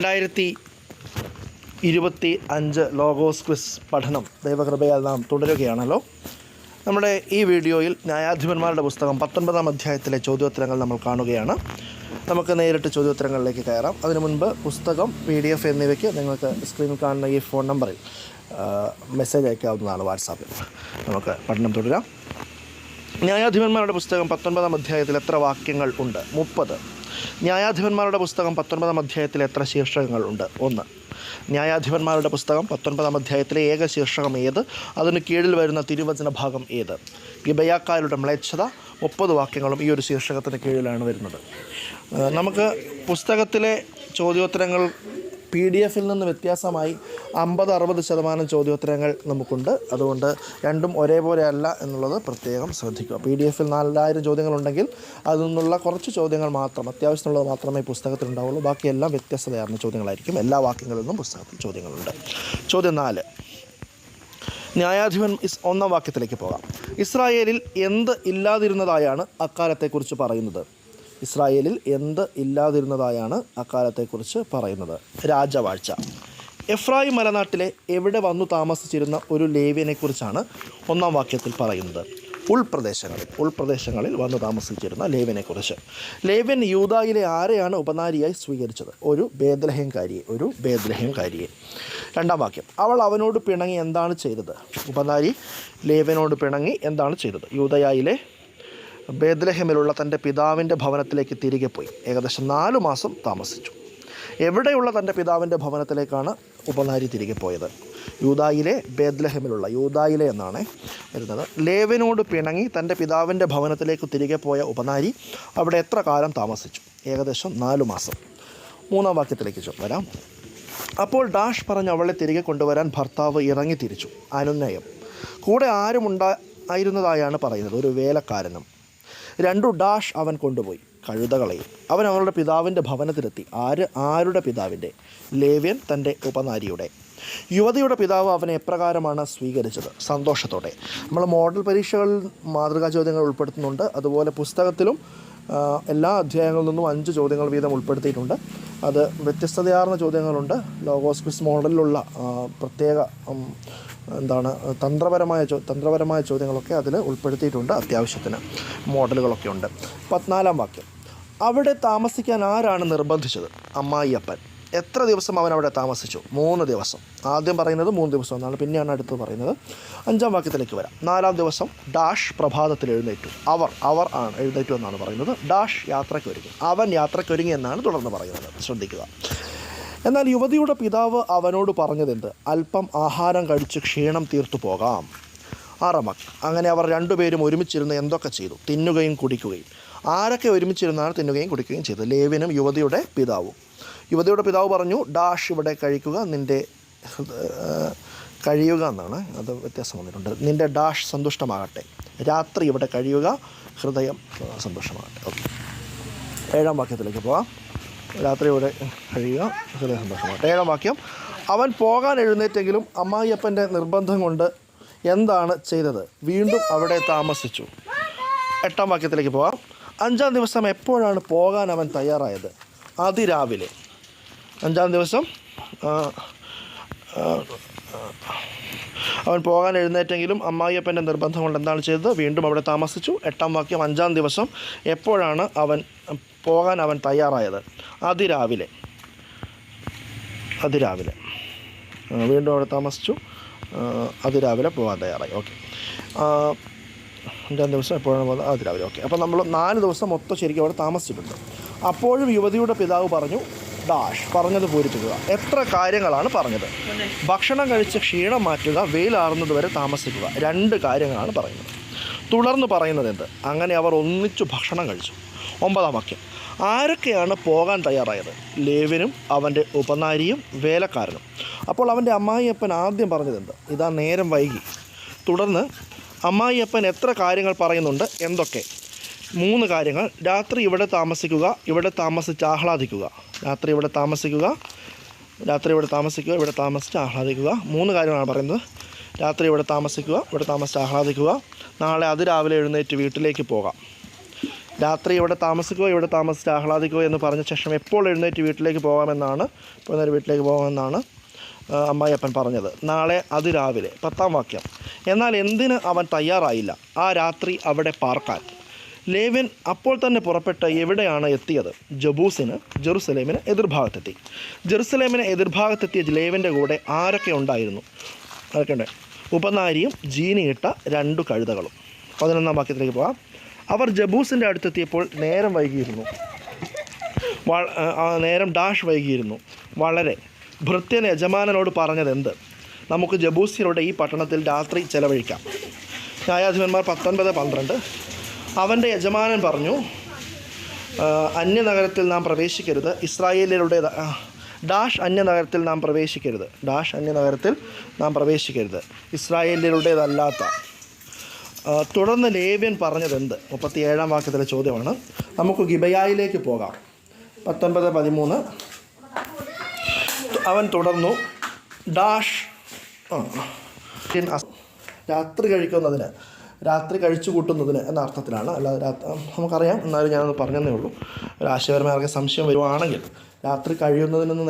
രണ്ടായിരത്തി ഇരുപത്തി അഞ്ച് ലോഗോസ് ക്വിസ് പഠനം ദൈവകൃപയാൽ നാം തുടരുകയാണല്ലോ. നമ്മുടെ ഈ വീഡിയോയിൽ ന്യായാധിപന്മാരുടെ പുസ്തകം പത്തൊൻപതാം അധ്യായത്തിലെ ചോദ്യോത്തരങ്ങൾ നമ്മൾ കാണുകയാണ്. നമുക്ക് നേരിട്ട് ചോദ്യോത്തരങ്ങളിലേക്ക് കയറാം. അതിനു മുൻപ് പുസ്തകം പി ഡി എഫ് എന്നിവയ്ക്ക് നിങ്ങൾക്ക് സ്ക്രീനിൽ കാണുന്ന ഈ ഫോൺ നമ്പറിൽ മെസ്സേജ് അയക്കാവുന്നതാണ് വാട്സാപ്പിൽ. നമുക്ക് പഠനം തുടരാം. ന്യായാധിപന്മാരുടെ പുസ്തകം പത്തൊൻപതാം അധ്യായത്തിൽ എത്ര വാക്യങ്ങൾ ഉണ്ട്? മുപ്പത്. ന്യായാധിപന്മാരുടെ പുസ്തകം പത്തൊൻപതാം അധ്യായത്തിൽ എത്ര ശീർഷകങ്ങളുണ്ട് ഒന്ന്. ന്യായാധിപന്മാരുടെ പുസ്തകം പത്തൊൻപതാം അധ്യായത്തിലെ ഏക ശീർഷകം ഏത്? അതിന് കീഴിൽ വരുന്ന തിരുവചന ഭാഗം ഏത്? ഗിബയാക്കാരുടെ മ്ലേച്ഛത മുപ്പത് വാക്യങ്ങളും ഈ ഒരു ശീർഷകത്തിന് കീഴിലാണ് വരുന്നത്. നമുക്ക് പുസ്തകത്തിലെ ചോദ്യോത്തരങ്ങൾ പി ഡി എഫിൽ നിന്ന് വ്യത്യാസമായി അമ്പത് അറുപത് ശതമാനം ചോദ്യോത്തരങ്ങൾ നമുക്കുണ്ട്. അതുകൊണ്ട് രണ്ടും ഒരേപോലെ അല്ല എന്നുള്ളത് പ്രത്യേകം ശ്രദ്ധിക്കുക. പി ഡി എഫിൽ നാലായിരം ചോദ്യങ്ങളുണ്ടെങ്കിൽ അതിൽ നിന്നുള്ള കുറച്ച് ചോദ്യങ്ങൾ മാത്രം അത്യാവശ്യമുള്ളത് മാത്രമേ പുസ്തകത്തിൽ ഉണ്ടാവുള്ളൂ. ബാക്കിയെല്ലാം വ്യത്യസ്തതയാർന്ന ചോദ്യങ്ങളായിരിക്കും. എല്ലാ വാക്യങ്ങളിൽ നിന്നും പുസ്തകത്തിൽ ചോദ്യങ്ങളുണ്ട്. ചോദ്യം നാല്. ന്യായാധിപൻ ഇസ് ഒന്നാം വാക്യത്തിലേക്ക് പോകാം. ഇസ്രായേലിൽ എന്ത് ഇല്ലാതിരുന്നതായാണ് അക്കാലത്തെക്കുറിച്ച് പറയുന്നത്. ഇസ്രായേലിൽ എന്ത് ഇല്ലാതിരുന്നതായാണ് അക്കാലത്തെക്കുറിച്ച് പറയുന്നത്. രാജവാഴ്ച. എഫ്രായിം മലനാട്ടിലെ എവിടെ വന്നു താമസിച്ചിരുന്ന ഒരു ലേവ്യനെക്കുറിച്ചാണ് ഒന്നാം വാക്യത്തിൽ പറയുന്നത്. ഉൾപ്രദേശങ്ങളിൽ ഉൾപ്രദേശങ്ങളിൽ വന്നു താമസിച്ചിരുന്ന ലേവ്യനെക്കുറിച്ച്. ലേവ്യൻ യൂതായിലെ ആരെയാണ് ഉപനാരിയായി സ്വീകരിച്ചത്? ഒരു ബേദ്ലഹേംകാരിയെ ഒരു ബേദ്ലഹേംകാരിയെ രണ്ടാം വാക്യം. അവൾ അവനോട് പിണങ്ങി എന്താണ് ചെയ്തത്? ഉപനാരി ലേവ്യനോട് പിണങ്ങി എന്താണ് ചെയ്തത്? യൂതയായിലെ ബേദ്ലഹേമിലുള്ള തന്റെ പിതാവിന്റെ ഭവനത്തിലേക്ക് തിരികെ പോയി. ഏകദേശം നാല് മാസം താമസിച്ചു. എവിടെയുള്ള തന്റെ പിതാവിന്റെ ഭവനത്തിലേക്കാണ് ഉപനാരി തിരികെ പോയത്? യൂതായിലെ ബേദ്ലഹമിലുള്ള യൂതായിലെ എന്നാണ് വരുന്നത്. ലേവനോട് പിണങ്ങി തന്റെ പിതാവിന്റെ ഭവനത്തിലേക്ക് തിരികെ പോയ ഉപനാരി അവിടെ എത്ര കാലം താമസിച്ചു? ഏകദേശം നാലു മാസം. മൂന്നാം വാക്യത്തിലേക്ക് വരാം. അപ്പോൾ ഡാഷ് പറഞ്ഞ് അവളെ തിരികെ കൊണ്ടുവരാൻ ഭർത്താവ് ഇറങ്ങി തിരിച്ചു. അനുനയം. കൂടെ ആരും ഉണ്ടായിരുന്നതായാണ് പറയുന്നത്. ഒരു വേലക്കാരനും. രണ്ടു ഡാഷ് അവൻ കൊണ്ടുപോയി. കഴുതകളെയും അവൻ അവളുടെ പിതാവിന്റെ ഭവനത്തിലെത്തി. ആര്? ആരുടെ പിതാവിന്റെ? ലേവ്യൻ തന്റെ ഉപനാരിയുടെ. യുവതിയുടെ പിതാവ് അവനെ എപ്രകാരമാണ് സ്വീകരിച്ചത്? സന്തോഷത്തോടെ. നമ്മൾ മോഡൽ പരീക്ഷകളിൽ മാതൃകാ ചോദ്യങ്ങൾ ഉൾപ്പെടുത്തുന്നുണ്ട്. അതുപോലെ പുസ്തകത്തിലും എല്ലാ അധ്യായങ്ങളിൽ നിന്നും അഞ്ച് ചോദ്യങ്ങൾ വീതം ഉൾപ്പെടുത്തിയിട്ടുണ്ട്. അത് വ്യത്യസ്തതയാർന്ന ചോദ്യങ്ങളുണ്ട്. ലോഗോസ് ക്വിസ് മോഡലിലുള്ള പ്രത്യേക എന്താണ് തന്ത്രപരമായ ചോ തന്ത്രപരമായ ചോദ്യങ്ങളൊക്കെ അതിൽ ഉൾപ്പെടുത്തിയിട്ടുണ്ട് അത്യാവശ്യത്തിന്. മോഡലുകളൊക്കെ ഉണ്ട്. പതിനാലാം വാക്യം. അവിടെ താമസിക്കാൻ ആരാണ് നിർബന്ധിച്ചത്? അമ്മായിയപ്പൻ. എത്ര ദിവസം അവൻ അവിടെ താമസിച്ചു? മൂന്ന് ദിവസം. ആദ്യം പറയുന്നത് മൂന്ന് ദിവസം എന്നാണ്. പിന്നെയാണ് അടുത്ത് പറയുന്നത്. അഞ്ചാം വാക്യത്തിലേക്ക് വരാം. നാലാം ദിവസം ഡാഷ് പ്രഭാതത്തിൽ എഴുന്നേറ്റു. അവർ അവർ ആണ് എഴുന്നേറ്റു എന്നാണ് പറയുന്നത്. ഡാഷ് യാത്രയ്ക്കൊരുങ്ങി അവൻ യാത്രയ്ക്കൊരുങ്ങി എന്നാണ് തുടർന്ന് പറയുന്നത്. ശ്രദ്ധിക്കുക. എന്നാൽ യുവതിയുടെ പിതാവ് അവനോട് പറഞ്ഞതെന്ത്? അല്പം ആഹാരം കഴിച്ച് ക്ഷീണം തീർത്തു പോകാം. ആറാം വാക്യം. അങ്ങനെ അവർ രണ്ടുപേരും ഒരുമിച്ചിരുന്ന് എന്തൊക്കെ ചെയ്തു? തിന്നുകയും കുടിക്കുകയും. ആരൊക്കെ ഒരുമിച്ചിരുന്നാണ് തിന്നുകയും കുടിക്കുകയും ചെയ്തത്? ലേവിനും യുവതിയുടെ പിതാവും. യുവതിയുടെ പിതാവ് പറഞ്ഞു ഡാഷ് ഇവിടെ കഴിക്കുക നിന്റെ കഴിയുക എന്നാണ്. അത് വ്യത്യാസം വന്നിട്ടുണ്ട്. നിന്റെ ഡാഷ് സന്തുഷ്ടമാകട്ടെ. രാത്രി ഇവിടെ കഴിയുക ഹൃദയം സന്തോഷമാകട്ടെ ഓക്കെ. ഏഴാം വാക്യത്തിലേക്ക് പോവാം. രാത്രി ഇവിടെ കഴിയുക ഹൃദയ സന്തോഷമാകട്ടെ ഏഴാം വാക്യം അവൻ പോകാൻ എഴുന്നേറ്റെങ്കിലും അമ്മായിയപ്പന്റെ നിർബന്ധം കൊണ്ട് എന്താണ് ചെയ്തത്? വീണ്ടും അവിടെ താമസിച്ചു. എട്ടാം വാക്യത്തിലേക്ക് പോവാം. അഞ്ചാം ദിവസം എപ്പോഴാണ് പോകാൻ അവൻ തയ്യാറായത്? അതിരാവിലെ. അഞ്ചാം ദിവസം അവൻ പോകാൻ എഴുന്നേറ്റെങ്കിലും അമ്മായിയപ്പന്റെ നിർബന്ധം കൊണ്ട് എന്താണ് ചെയ്തത്? വീണ്ടും അവിടെ താമസിച്ചു. എട്ടാം വാക്യം അഞ്ചാം ദിവസം എപ്പോഴാണ് അവൻ പോകാൻ അവൻ തയ്യാറായത്? അതിരാവിലെ. അതിരാവിലെ. വീണ്ടും അവിടെ താമസിച്ചു. അതിരാവിലെ പോകാൻ തയ്യാറായി. ഓക്കെ. അഞ്ചാം ദിവസം എപ്പോഴാണ് പോകുന്നത്? അതിരാവിലെ ഓക്കെ. അപ്പോൾ നമ്മൾ നാല് ദിവസം മൊത്തം ശരിക്കും അവിടെ താമസിച്ചിട്ടുണ്ട്. അപ്പോഴും യുവതിയുടെ പിതാവ് പറഞ്ഞു ഡാഷ് പറഞ്ഞത് പൂരിപ്പിക്കുക. എത്ര കാര്യങ്ങളാണ് പറഞ്ഞത്. ഭക്ഷണം കഴിച്ച് ക്ഷീണം മാറ്റുക വെയിലാറുന്നത് വരെ താമസിക്കുക. രണ്ട് കാര്യങ്ങളാണ് പറയുന്നത്. തുടർന്ന് പറയുന്നത് എന്ത്? അങ്ങനെ അവർ ഒന്നിച്ചു ഭക്ഷണം കഴിച്ചു. ഒമ്പതാം വാക്യം. ആരൊക്കെയാണ് പോകാൻ തയ്യാറായത്? ലേവിനും അവന്റെ ഉപനാരിയും വേലക്കാരനും. അപ്പോൾ അവന്റെ അമ്മായിയപ്പൻ ആദ്യം പറഞ്ഞതെന്ത് ഇതാ നേരം വൈകി. തുടർന്ന് അമ്മായിയപ്പൻ എത്ര കാര്യങ്ങൾ പറയുന്നുണ്ട്? എന്തൊക്കെ? മൂന്ന് കാര്യങ്ങൾ. രാത്രി ഇവിടെ താമസിക്കുക ഇവിടെ താമസിച്ച് ആഹ്ലാദിക്കുക. രാത്രി ഇവിടെ താമസിക്കുക രാത്രി ഇവിടെ താമസിക്കുക ഇവിടെ താമസിച്ച് ആഹ്ലാദിക്കുക. മൂന്ന് കാര്യങ്ങളാണ് പറയുന്നത്. രാത്രി ഇവിടെ താമസിക്കുക ഇവിടെ താമസിച്ച് ആഹ്ലാദിക്കുക. നാളെ അതിരാവിലെ എഴുന്നേറ്റ് വീട്ടിലേക്ക് പോകാം. രാത്രി ഇവിടെ താമസിക്കുക ഇവിടെ താമസിച്ച് ആഹ്ലാദിക്കുക എന്ന് പറഞ്ഞ ശേഷം എപ്പോൾ എഴുന്നേറ്റ് വീട്ടിലേക്ക് പോകാമെന്നാണ് ഇപ്പോൾ നേരെ വീട്ടിലേക്ക് പോകാമെന്നാണ് അമ്മായിയപ്പൻ പറഞ്ഞത്. നാളെ അതിരാവിലെ പത്താം വാക്യം. എന്നാൽ എന്തിന് അവൻ തയ്യാറായില്ല? ആ രാത്രി അവിടെ പാർക്കാൻ. ലേവ്യൻ അപ്പോൾ തന്നെ പുറപ്പെട്ട് എവിടെയാണ് എത്തിയത്? ജബൂസിന് ജെറുസലേമിന് എതിർഭാഗത്തെത്തി. ജെറുസലേമിന് എതിർഭാഗത്തെത്തിയ ലേവന്റെ കൂടെ ആരൊക്കെ ഉണ്ടായിരുന്നു? അതൊക്കെ ഉപനാരിയും ജീനിയിട്ട രണ്ടു കഴുതകളും. പതിനൊന്നാം വാക്യത്തിലേക്ക് പോകാം. അവർ ജബൂസിന്റെ അടുത്തെത്തിയപ്പോൾ നേരം വൈകിയിരുന്നു. നേരം ഡാഷ് വൈകിയിരുന്നു. വളരെ. ഭൃത്യൻ യജമാനനോട് പറഞ്ഞതെന്ത്? നമുക്ക് ജബൂസിയരുടെ ഈ പട്ടണത്തിൽ രാത്രി ചെലവഴിക്കാം. ന്യായാധിപന്മാർ പത്തൊൻപത് പന്ത്രണ്ട്. അവന്റെ യജമാനൻ പറഞ്ഞു അന്യ അന്യനഗരത്തിൽ നാം പ്രവേശിക്കരുത്. ഇസ്രായേലിലൂടെ ഡാഷ് അന്യനഗരത്തിൽ നാം പ്രവേശിക്കരുത്. ഡാഷ് അന്യനഗരത്തിൽ നാം പ്രവേശിക്കരുത്. ഇസ്രായേലിയരുടേതല്ലാത്ത ആ, തുടർന്ന് ലേവ്യൻ പറഞ്ഞതെന്ത്? മുപ്പത്തി ഏഴാം വാക്യത്തിലെ ചോദ്യമാണ്. നമുക്ക് ഗിബയായിലേക്ക് പോകാം. പത്തൊൻപത് പതിമൂന്ന്. അവൻ തുടർന്നു ഡാഷ് രാത്രി കഴിക്കുന്നതിന് രാത്രി കഴിച്ചു കൂട്ടുന്നതിന് എന്ന അർത്ഥത്തിലാണ്. അല്ലാതെ നമുക്കറിയാം. എന്നാലും ഞാനൊന്ന് പറഞ്ഞതേ ഉള്ളൂ. ഒരു ആശയപരമായ സംശയം വരുവാണെങ്കിൽ രാത്രി കഴിയുന്നതിനെന്ന്